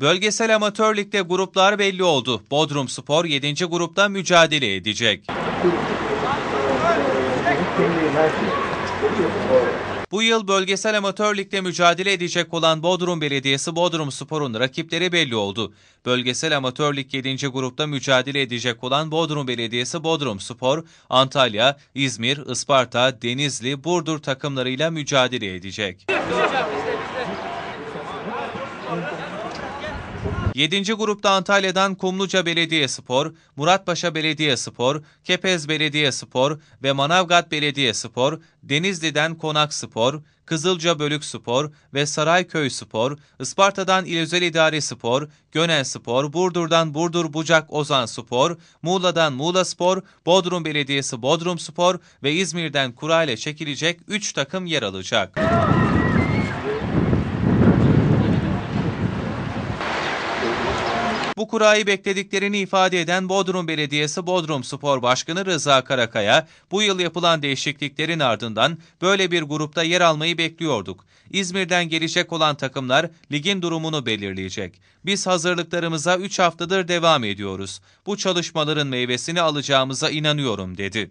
Bölgesel Amatör Lig'de gruplar belli oldu. Bodrum Spor 7. grupta mücadele edecek. Bu yıl bölgesel amatör ligde mücadele edecek olan Bodrum Belediyesi Bodrum Spor'un rakipleri belli oldu. Bölgesel amatör lig 7. grupta mücadele edecek olan Bodrum Belediyesi Bodrum Spor, Antalya, İzmir, Isparta, Denizli, Burdur takımlarıyla mücadele edecek. 7. grupta Antalya'dan Kumluca Belediyespor, Muratpaşa Belediyespor, Kepez Belediyespor ve Manavgat Belediyespor, Denizli'den Konak Spor, Kızılca Bölük Spor ve Sarayköy Spor, Isparta'dan İl Özel İdare Spor, Gönen Spor, Burdur'dan Burdur Bucak Ozan Spor, Muğla'dan Muğla Spor, Bodrum Belediyesi Bodrum Spor ve İzmir'den kura ile çekilecek 3 takım yer alacak. Bu kurayı beklediklerini ifade eden Bodrum Belediyesi Bodrum Spor Başkanı Rıza Karakaya, bu yıl yapılan değişikliklerin ardından böyle bir grupta yer almayı bekliyorduk. İzmir'den gelecek olan takımlar ligin durumunu belirleyecek. Biz hazırlıklarımıza 3 haftadır devam ediyoruz. Bu çalışmaların meyvesini alacağımıza inanıyorum dedi.